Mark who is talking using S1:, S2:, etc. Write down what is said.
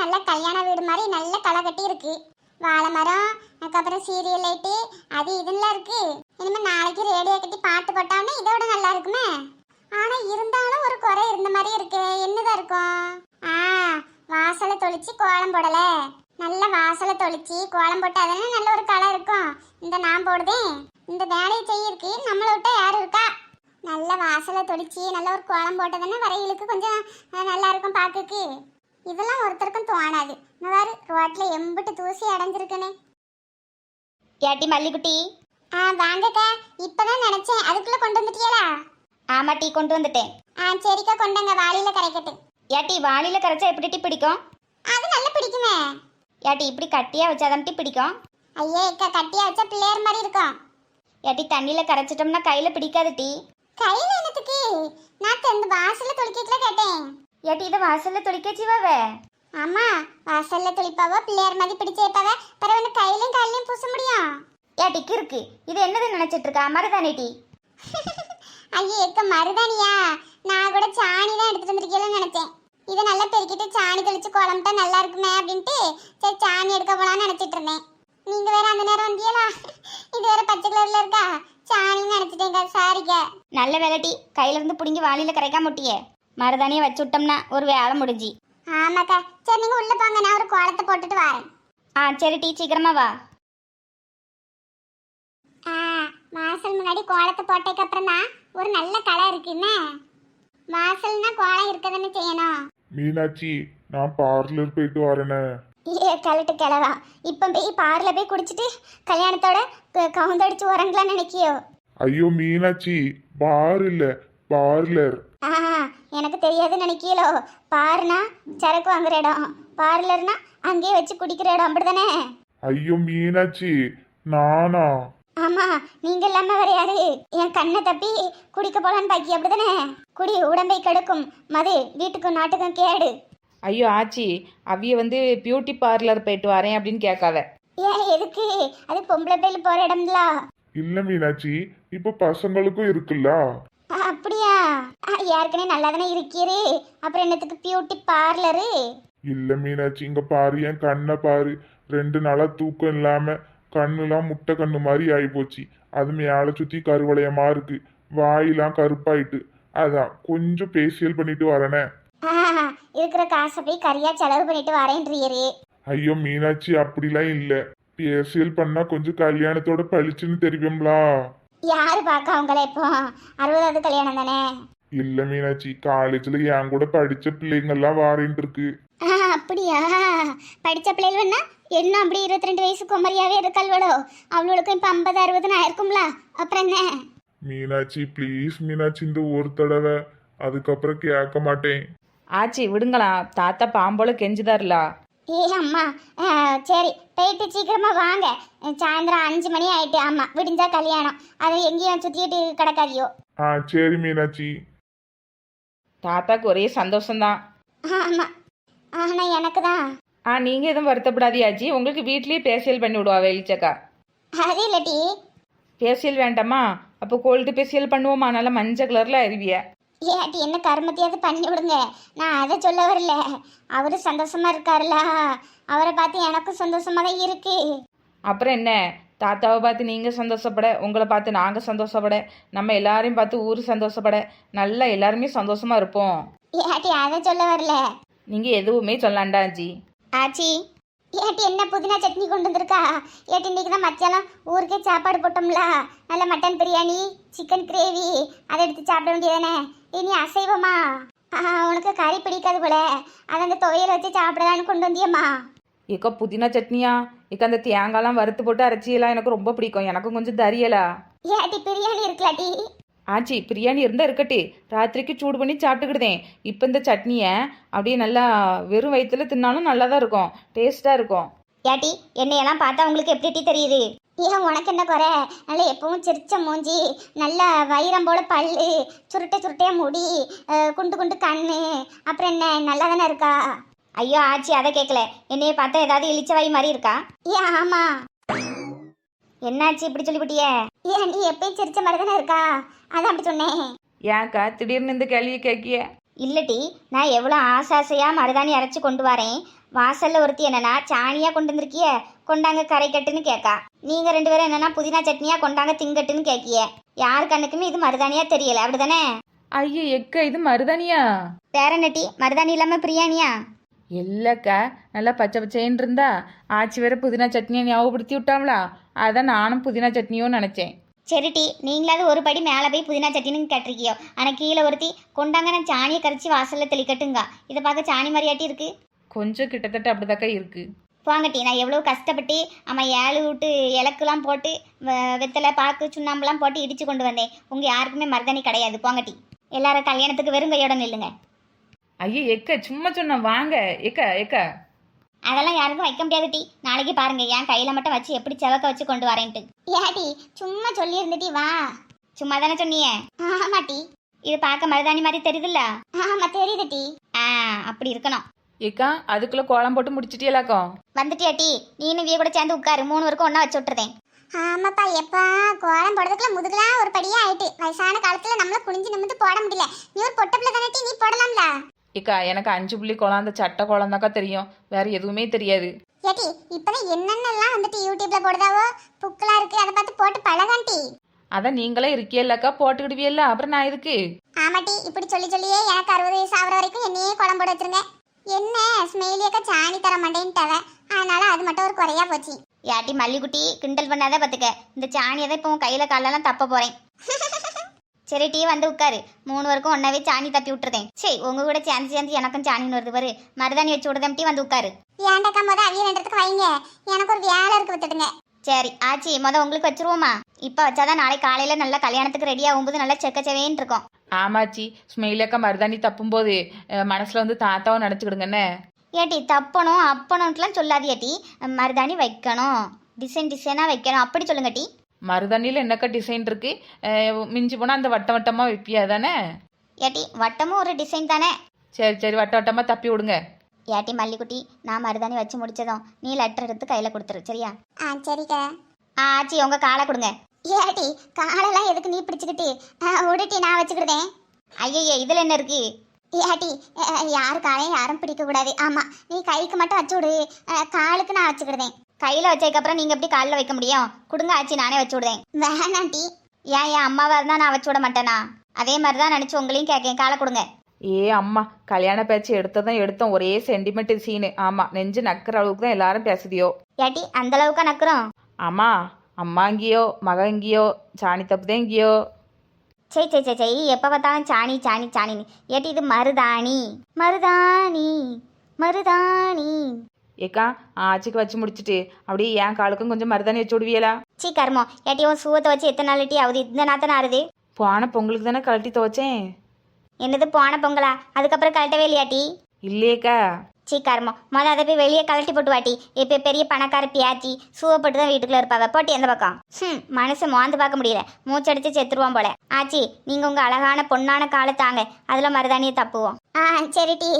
S1: நல்ல கல்யாண வீடு மாதிரி நல்ல களை கட்டி இருக்கு. வாழை மரம் அதுக்கப்புறம் சீரியல் லைட்டு அது இதுலாம் இருக்கு. இனிமேல் நாளைக்கு ரேடியோ கட்டி பாட்டு போட்டாலும் இதோட நல்லா இருக்குமே. ஆனா இருந்தாலும் ஒரு குறை இருந்த மாதிரி இருக்கு என்னதான் இருக்கும்? ஆ வாசலை தொளிச்சு கோலம் போடல. நல்ல வாசலை தொளிச்சு கோலம் போட்டாதானே நல்ல ஒரு களை இருக்கும். இந்த நான் போடுதேன் இந்த வேலையை செய்யிருக்கு நம்மளை விட்டா யார் இருக்கா? நல்ல வாசலை தொளிச்சு நல்ல ஒரு கோலம் போட்டதானே வரையிலுக்கு கொஞ்சம் நல்லா இருக்கும் பார்க்குக்கு இதெல்லாம் ஒருத்தருக்கும் தோணாது. வேறு ரோட்ல எம்பிட்டு தூசி அடைஞ்சிருக்குனே
S2: ஏட்டி மல்லிக்குட்டி.
S1: ஆ வாங்கக்கா. இப்பதான் நினைச்சேன். அதுக்குள்ள கொண்டு வந்துட்டியலா?
S2: ஆமா டீ கொண்டு வந்துட்டேன்.
S1: ஆ சரிக்கா கொண்டங்க. வாளியில கரைக்கட்டு.
S2: ஏட்டி வாளியில கரைச்சா எப்படி டீ பிடிக்கும்?
S1: அது நல்லா பிடிக்குமே.
S2: ஏட்டி இப்படி கட்டியா வச்சாதான் டீ பிடிக்கும்?
S1: ஐயே அக்கா கட்டியா வச்சா பிள்ளையர் மாதிரி இருக்கும்.
S2: ஏட்டி தண்ணியில கரைச்சிட்டோம்னா கையில பிடிக்காது டீ.
S1: கையில என்னத்துக்கு? நான் இந்த வாசல்ல தொளிக்கல கேட்டேன்.
S2: ஏட்டி இதை வாசல்ல துளிக்கச்சிவாவே?
S1: ஆமா வாசல்ல தொளிப்பாவோ? பிள்ளையார் மாதிரி பிடிச்சு வைப்பாவ? பிறகு வந்து கையிலையும் கையிலையும் பூச முடியும்.
S2: ஏட்டி கிறுக்கு. இது என்னது நினைச்சிட்டு இருக்கா மருதானே டீ.
S1: ஐயே எக்க மருதானியா நான் கூட சாணி தான் எடுத்துட்டு வந்திருக்கேன்னு நினைச்சேன். இதை நல்லா பெருக்கிட்டு சாணி தெளிச்சு குழம்பிட்டா நல்லா இருக்குமே அப்படின்ட்டு சரி சாணி எடுக்க போலாம்னு நினைச்சிட்டு இருந்தேன். நீங்க வேற அந்த நேரம் வந்தியலா இது வேற பச்சை கலர்ல இருக்கா? சாணின்னு நினைச்சிட்டேங்க சாரிக்க
S2: நல்ல வேலை டீ. கையில இருந்து பிடுங்கி வாளியில கரைக்காம முட்டியே மருதானியை வச்சு விட்டோம்னா ஒரு வேலை முடிஞ்சு.
S1: ஆமாக்கா. சரி நீங்க உள்ள போங்க. நான் ஒரு கோலத்தை போட்டுட்டு வரேன்.
S2: ஆ சரி டீ சீக்கிரமா வா.
S1: ஆ வாசல் முன்னாடி கோலத்தை போட்டதுக்கு அப்புறம் தான் ஒரு நல்ல கலர் இருக்குன்னு வாசல்னா கோலம் இருக்க தானே செய்யணும்.
S3: மீனாட்சி நான் பார்லர் போயிட்டு வரேனே.
S1: ஏ கலட்டு கிளவா இப்போ போய் பார்ல போய் குடிச்சிட்டு கல்யாணத்தோட க- கவுந்தடிச்சு உறங்கலாம்னு நினைக்கியோ?
S3: ஐயோ மீனாட்சி பார் இல்ல பார்லர்
S1: ஆ எனக்கு தெரியாதுன்னு நினைக்கியலோ? பார்னா சரக்கு வாங்குற இடம். பார்லர்னா அங்கேயே வச்சு குடிக்கிற இடம் அப்படிதானே?
S3: ஐயோ மீனாட்சி நானா?
S1: ஆமா நீங்க இல்லாம வேற யாரு? என் கண்ணை தப்பி குடிக்க போலான்னு பாக்கி அப்படிதானே? குடி உடம்பை கெடுக்கும். மது வீட்டுக்கும் நாட்டுக்கும் கேடு.
S4: ஐயோ ஆச்சி அவிய வந்து பியூட்டி பார்லர் போயிட்டு வரேன் அப்படின்னு கேட்காத.
S1: ஏன் எதுக்கு? அது பொம்பளை பேர்ல போற இடம்ல.
S3: இல்ல மீனாட்சி இப்ப பசங்களுக்கும் இருக்குல்ல?
S1: ஏற்கனவே நல்லா தானே இருக்கீரு அப்புறம் என்னத்துக்கு பியூட்டி பார்லரு
S3: இல்ல மீனாட்சி இங்க பாரு என் கண்ணை பாரு. ரெண்டு நாளா தூக்கம் இல்லாம கண்ணுலாம் முட்டை கண்ணு மாதிரி ஆயிப்போச்சு. அது மேல சுத்தி கருவளையமா இருக்கு. வாயெல்லாம் கருப்பாயிட்டு. அதான் கொஞ்சம் பேசியல் பண்ணிட்டு வரேனே.
S1: இருக்கிற காசை போய் கரியா செலவு பண்ணிட்டு வரேன்றீரு
S3: ஐயோ மீனாட்சி அப்படிலாம் இல்ல. பேசியல் பண்ணா கொஞ்சம் கல்யாணத்தோட பளிச்சுன்னு தெரியும்லா.
S1: யாரு பார்க்க அவங்கள இப்போ? அறுபதாவது கல்யாணம் தானே?
S3: இல்ல மீனாட்சி காலேஜ்ல என் கூட படிச்ச பிள்ளைங்கெல்லாம் வாரேன்ட்டு இருக்கு
S1: ஆ அப்படியா? படிச்ச பிள்ளைகள்னா என்ன அப்படி இருபத்தி ரெண்டு வயசு குமரியாவே இருக்காள்வளோ? அவளுக்கும் இப்போ ஐம்பது அறுபதுன்னு ஆயிருக்கும்ல? அப்புறம் என்ன?
S3: மீனாட்சி ப்ளீஸ் மீனாட்சி இந்த ஒரு தடவை அதுக்கப்புறம் கேட்க மாட்டேன்.
S4: ஆச்சி விடுங்களா. தாத்தா பாம்போல கெஞ்சுதாருலா.
S1: ஏ அம்மா. ஆ, சரி போயிட்டு சீக்கிரமா வாங்க. சாயந்தரம் அஞ்சு மணி ஆயிட்டு ஆமா விடிஞ்சா கல்யாணம். அது எங்கேயும் சுத்திட்டு கிடக்காதியோ.
S3: ஆ சரி மீனாட்சி.
S4: தாத்தாக்கு ஒரே சந்தோஷம்தான்.
S1: ஆமா. ஆனா எனக்கு தான்
S4: ஆ நீங்க எதுவும் வருத்தப்படாதீ ஆச்சி உங்களுக்கு வீட்லயே பேசியல் பண்ணி விடுவா வெளிச்சக்கா
S1: அது இல்லட்டி
S4: பேசியல் வேண்டாமா? அப்போ கோல்டு பேசியல் பண்ணுவோமா? நல்லா மஞ்சள் கலர்ல அறிவிய
S1: ஏட்டி என்ன கருமத்தையாவது பண்ணி விடுங்க. நான் அதை சொல்ல வரல. அவரு சந்தோஷமா இருக்காருல்ல அவரை பார்த்து எனக்கும் சந்தோஷமா தான் இருக்கு.
S4: அப்புறம் என்ன? தாத்தாவை பார்த்து நீங்கள் சந்தோஷப்பட உங்களை பார்த்து நாங்கள் சந்தோஷப்பட நம்ம எல்லாரையும் பார்த்து ஊர் சந்தோஷப்பட நல்லா எல்லாருமே சந்தோஷமா இருப்போம்.
S1: ஏட்டி அதை சொல்ல வரல.
S4: நீங்கள் எதுவுமே சொல்லாண்டா ஆச்சி.
S1: ஆச்சி ஏட்டி என்ன புதினா சட்னி கொண்டு வந்திருக்கா? ஏட்டி இன்னைக்கு தான் மத்தியானம் ஊருக்கே சாப்பாடு போட்டோம்ல. நல்ல மட்டன் பிரியாணி சிக்கன் கிரேவி அதை எடுத்து சாப்பிட வேண்டியதானே இனி அசைவமா? உனக்கு கறி பிடிக்காது போல. அதை அந்த துவையல் வச்சு சாப்பிடலான்னு கொண்டு வந்தியம்மா.
S4: ஏக்கா புதினா சட்னியா? ஏக்கா அந்த தேங்காய்லாம் வறுத்து போட்டு அரைச்சியெல்லாம் எனக்கு ரொம்ப பிடிக்கும். எனக்கும் கொஞ்சம் தரியலா?
S1: ஏட்டி பிரியாணி இருக்கலாட்டி.
S4: ஆச்சி பிரியாணி இருந்தால் இருக்கட்டி. ராத்திரிக்கு சூடு பண்ணி சாப்பிட்டுக்கிடுதேன். இப்போ இந்த சட்னியை அப்படியே நல்லா வெறும் வயிற்றுல தின்னாலும் நல்லா தான் இருக்கும். டேஸ்ட்டாக இருக்கும்.
S2: ஏட்டி என்னையெல்லாம் பார்த்தா உங்களுக்கு எப்படி டீ தெரியுது?
S1: ஏன் உனக்கு என்ன குறை? நல்லா எப்பவும் சிரிச்ச மூஞ்சி நல்ல வைரம் போல பல்லு சுருட்டை சுருட்டையா முடி குண்டு குண்டு கண்ணு. அப்புறம் என்ன நல்லா தானே இருக்கா?
S2: ஐயோ ஆச்சி அதை கேட்கல என்னைய பார்த்தா ஏதாவது இழிச்ச வாய் மாதிரி இருக்கா?
S1: ஏன் ஆமா.
S2: என்னாச்சு இப்படி சொல்லிவிட்டியே?
S1: ஏன் நீ எப்பயும் சிரிச்ச மாதிரி தானே இருக்கா? அதான் அப்படி சொன்னேன்.
S4: ஏன்க்கா திடீர்னு இந்த கேள்வியை கேட்கிய?
S2: இல்லட்டி நான் எவ்வளோ ஆசை ஆசையாக மருதாணி அரைச்சி கொண்டு வரேன். வாசல்ல ஒருத்தி என்னன்னா சாணியாக கொண்டு வந்திருக்கிய கொண்டாங்க கரை கட்டுன்னு கேட்கா நீங்கள் ரெண்டு பேரும் என்னன்னா புதினா சட்னியா கொண்டாங்க திங்கட்டுன்னு கேட்கிய யார் கண்ணுக்குமே இது மருதாணியா தெரியல அப்படிதானே?
S4: ஐயே எக்க இது மருதானியா
S2: வேற நட்டி மருதாணி இல்லாமல் பிரியாணியா?
S4: இல்லைக்கா நல்லா பச்சை பச்சைன்னு இருந்தா ஆச்சி வேற புதினா சட்னியை ஞாபகப்படுத்தி விட்டாங்களா? அதான் நானும் புதினா சட்னியும் நினச்சேன்.
S2: சரிட்டி நீங்களாவது ஒரு படி மேலே போய் புதினா சட்னின்னு கேட்டிருக்கியோ? ஆனால் கீழே ஒருத்தி கொண்டாங்க நான் சாணியை கரைச்சி வாசலில் தெளிக்கட்டுங்க. இதை பார்க்க சாணி மாதிரியாட்டி இருக்கு.
S4: கொஞ்சம் கிட்டத்தட்ட அப்படிதாக்கா இருக்கு.
S2: போங்கட்டி நான் எவ்வளோ கஷ்டப்பட்டு அம்மா ஏழு விட்டு இலக்குலாம் போட்டு வ- வெத்தலை பாக்கு சுண்ணாம்புலாம் போட்டு இடித்து கொண்டு வந்தேன். உங்கள் யாருக்குமே மருதாணி கிடையாது. போங்கட்டி எல்லாரும் கல்யாணத்துக்கு வெறும் கையோட நில்லுங்க.
S4: ஐயே எக்க சும்மா சொன்னேன் வாங்க. எக்க எக்க
S2: அதெல்லாம் யாருக்கும் வைக்க முடியாது டி. நாளைக்கு பாருங்க என் கையில் மட்டும் வச்சு எப்படி செவக்க வச்சு கொண்டு வரேன்ட்டு. ஏடி சும்மா சொல்லி இருந்துட்டி வா. சும்மா தானே சொன்னியே ஆமாட்டி இது பார்க்க மருதாணி மாதிரி தெரியுதுல்ல? ஆமா தெரியுது டி. ஆ அப்படி இருக்கணும்.
S4: ஏக்கா அதுக்குள்ள கோலம் போட்டு முடிச்சிட்டியலாக்கோ
S2: வந்துட்டியா டி? நீனு விய கூட சேர்ந்து உட்காரு மூணு வரைக்கும் ஒன்றா வச்சு விட்டுறேன்.
S1: ஆமாப்பா எப்பா கோலம் போடுறதுக்குள்ள முதுகுலாம் ஒரு படியா ஆயிட்டு. வயசான காலத்துல நம்மள குனிஞ்சு நிமிந்து போட முடியல. நீ ஒரு பொட்டப்புல தானே நீ போடலாம்ல?
S4: ஏக்கா எனக்கு அஞ்சு புள்ளி கோலம் அந்த சட்டை கோலம் தாக்கா தெரியும். வேற எதுவுமே தெரியாது.
S1: ஏட்டி இப்பதான் என்னென்னலாம் வந்துட்டு யூடியூப்ல போடுதாவோ? புக்கெல்லாம் இருக்கு அதை பார்த்து போட்டு பழகான்டி
S4: அதான் நீங்களே இருக்கியல்லக்கா போட்டுக்கிடுவியல்ல அப்புறம் நான் இதுக்கு
S1: ஆமாட்டி இப்படி சொல்லி சொல்லியே எனக்கு அறுபது வயசு ஆகுற வரைக்கும் என்னையே குழம்பு போட வச்சிருங்க. என்ன ஸ்மெயிலியக்கா சாணி தர மாட்டேன்ட்டாவ? அதனால அது மட்டும் ஒரு குறையா போச்சு.
S2: யாட்டி மல்லிக்குட்டி கிண்டல் பண்ணாத பார்த்துக்க இந்த சாணியை தான் இப்போ உன் கையில் காலெல்லாம் தப்ப போகிறேன் சரி டீ வந்து உட்காரு. மூணு வரைக்கும் ஒன்றாவே சாணி தப்பி விட்டுறேன் சரி உங்க கூட சேர்ந்து சேர்ந்து எனக்கும் சாணின்னு வருது பாரு. மருதாணி வச்சு விடுதம் டீ வந்து உட்காரு.
S1: ஏன்டாக்கா முத அவிய ரெண்டுத்துக்கு வைங்க. எனக்கு ஒரு வேலை இருக்கு வித்துடுங்க
S2: சரி ஆச்சி மொதல் உங்களுக்கு வச்சிருவோமா? இப்போ வச்சாதான் நாளை காலையில் நல்லா கல்யாணத்துக்கு ரெடி ஆகும்போது நல்லா செக்க செவேன்னு இருக்கும்.
S4: ஆமாச்சி ஸ்மெயிலக்கா மருதாணி தப்பும்போது மனசுல வந்து தாத்தாவை நினச்சிக்கிடுங்கண்ணே
S2: ஏட்டி தப்பணும் அப்பணும்ட்டுலாம் சொல்லாதியாட்டி மருதாணி வைக்கணும். டிசைன் டிசைனாக வைக்கணும். அப்படி சொல்லுங்க டி.
S4: மருதாணியில் என்னக்கா டிசைன் இருக்கு? அஹ், மிஞ்சி போனால் அந்த வட்டம் வட்டமாக வைப்பியா தானே?
S2: ஏட்டி வட்டமும் ஒரு டிசைன் தானே?
S4: சரி சரி வட்ட வட்டமாக தப்பி விடுங்க.
S2: ஏட்டி மல்லிக்குட்டி நான் மருதாணி வச்சு முடிச்சதும் நீ லெட்டர் எடுத்து கையில் கொடுத்துரு சரியா?
S1: ஆ சரிக்கா.
S2: ஆ ஆச்சி உங்க காலை கொடுங்க.
S1: ஏட்டி காலெல்லாம் எதுக்கு நீ பிடிச்சுக்கிட்டு? ஆ, விடுட்டி நான் வச்சுக்கிடுதேன்.
S2: ஐயய்ய இதில் என்ன இருக்கு?
S1: ஏட்டி யாரு காலையும் யாரும் பிடிக்க கூடாது. ஆமா நீ கைக்கு மட்டும் வச்சு விடு. காலுக்கு நான் வச்சுக்கிடுதேன்.
S2: கையில் வச்சதுக்கப்புறம் நீங்கள் எப்படி காலில் வைக்க முடியும்? கொடுங்க ஆச்சி நானே வச்சு விடுதேன்
S1: வேணாம் டி.
S2: ஏன் என் அம்மாவா இருந்தால் நான் வச்சு விட மாட்டேனா? அதே மாதிரி தான் நினச்சி உங்களையும் கேட்கேன். காலை கொடுங்க.
S4: ஏ அம்மா கல்யாண பேச்சு எடுத்ததும் எடுத்தோம். ஒரே சென்டிமெண்ட் சீனு ஆமாம் நெஞ்சு நக்கிற அளவுக்கு தான் எல்லாரும் பேசுதியோ?
S2: ஏட்டி அந்த அளவுக்கா நக்குறோம்?
S4: அம்மா அம்மா இங்கேயோ மக இங்கேயோ சாணி தப்பு தான் இங்கேயோ
S2: சரி சரி சரி சரி எப்போ பார்த்தாலும் சாணி சாணி சாணின்னு. ஏட்டி இது மருதாணி? மருதாணி மருதாணி.
S4: ஏக்கா ஆச்சிக்கு வச்சு முடிச்சிட்டு அப்படியே என் காலுக்கும் கொஞ்சம் மருதாணி வச்சு விடுவியலா.
S2: சீ கர்மம் ஏட்டி உன் சூவத்தை வச்சு எத்தனை நாள் டீ ஆகுது இந்த நாத்தனை ஆறுது.
S4: போன பொங்கலுக்கு தானே கழட்டி துவைச்சேன்.
S2: என்னது போன பொங்கலா? அதுக்கப்புறம் கழட்டவே இல்லையாட்டி
S4: இல்லையேக்கா.
S2: சீ கர்மம் முதல்ல அதை போய் வெளியே கழட்டி போட்டு வாட்டி இப்போ பெரிய பணக்கார பியாச்சி சூவப்பட்டு தான் வீட்டுக்குள்ள இருப்பாவ. போட்டி எந்த பக்கம். ம் மனசு மோந்து பார்க்க முடியல. மூச்சடிச்சு செத்துருவான் போல. ஆச்சி நீங்கள் உங்கள் அழகான பொண்ணான காலை தாங்க. அதில் மருதாணியை தப்புவோம்.
S1: ஆ சரி டி.